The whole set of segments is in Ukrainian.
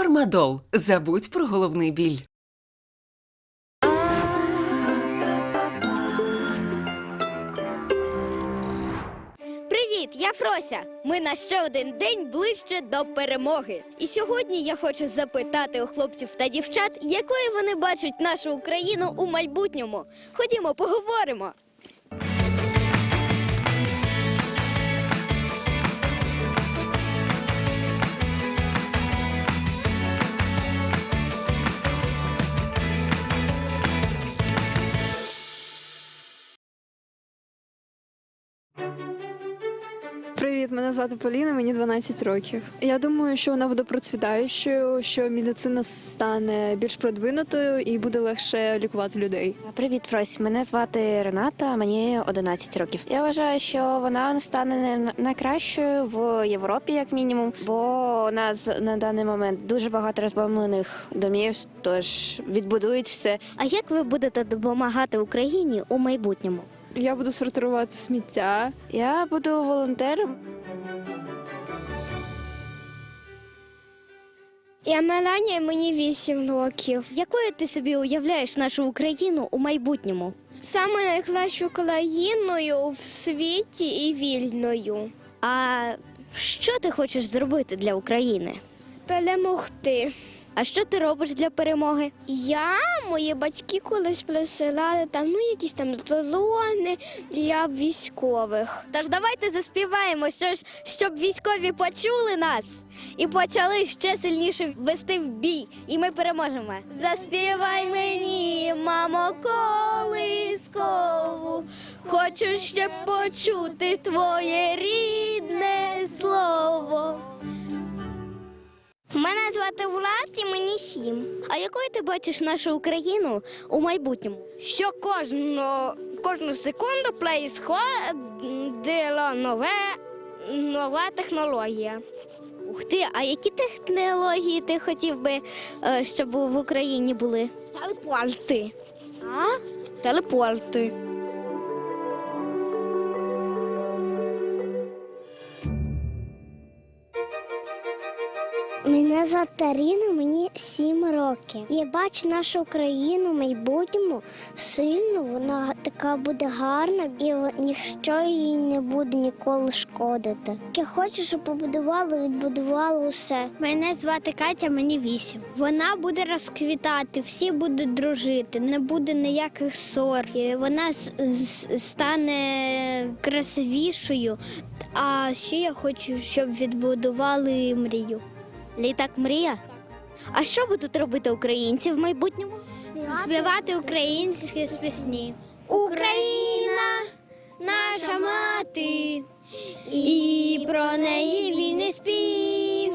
Фармадол. Забудь про головний біль. Привіт, я Фрося. Ми на ще один день ближче до перемоги. І сьогодні я хочу запитати у хлопців та дівчат, якою вони бачать нашу Україну у майбутньому. Ходімо, поговоримо. Привіт, мене звати Поліна, мені 12 років. Я думаю, що вона буде процвітаючою, що медицина стане більш продвинутою і буде легше лікувати людей. Привіт, Фрось. Мене звати Рената, мені 11 років. Я вважаю, що вона стане не- найкращою в Європі, як мінімум, бо у нас на даний момент дуже багато розбомблених домів, тож відбудують все. А як ви будете допомагати Україні у майбутньому? Я буду сортувати сміття. Я буду волонтером. Я Меланія, мені 8 років. Якою ти собі уявляєш нашу Україну у майбутньому? Саме найкращою країною в світі і вільною. А що ти хочеш зробити для України? Перемогти. А що ти робиш для перемоги? Я, мої батьки колись присилали там ну якісь там дрони для військових. Тож давайте заспіваємо, що ж, щоб військові почули нас і почали ще сильніше вести в бій, і ми переможемо. Заспівай мені, мамо, колискову, хочу ще почути твоє рідне слово. Звати Влад і мені сім. А якою ти бачиш нашу Україну у майбутньому? Що кожну, кожну секунду происходила нове, нова технологія. Ух ти, а які технології ти хотів би, е, щоб в Україні були? Телепорти. А? Телепорти. Мене звати Аріна, мені сім років. Я бачу нашу Україну в майбутньому сильну, вона така буде гарна і ніщо їй не буде ніколи шкодити. Я хочу, щоб побудували, відбудували усе. Мене звати Катя, мені вісім. Вона буде розквітати, всі будуть дружити, не буде ніяких ссор. Вона стане красивішою. А ще я хочу, щоб відбудували мрію. Літак мрія? А що будуть робити українці в майбутньому? Співати українські пісні. Україна, наша мати, і про неї вільний спів.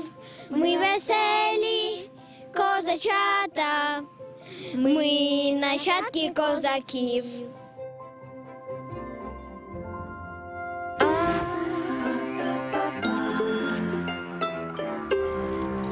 Ми веселі козачата, ми нащадки козаків.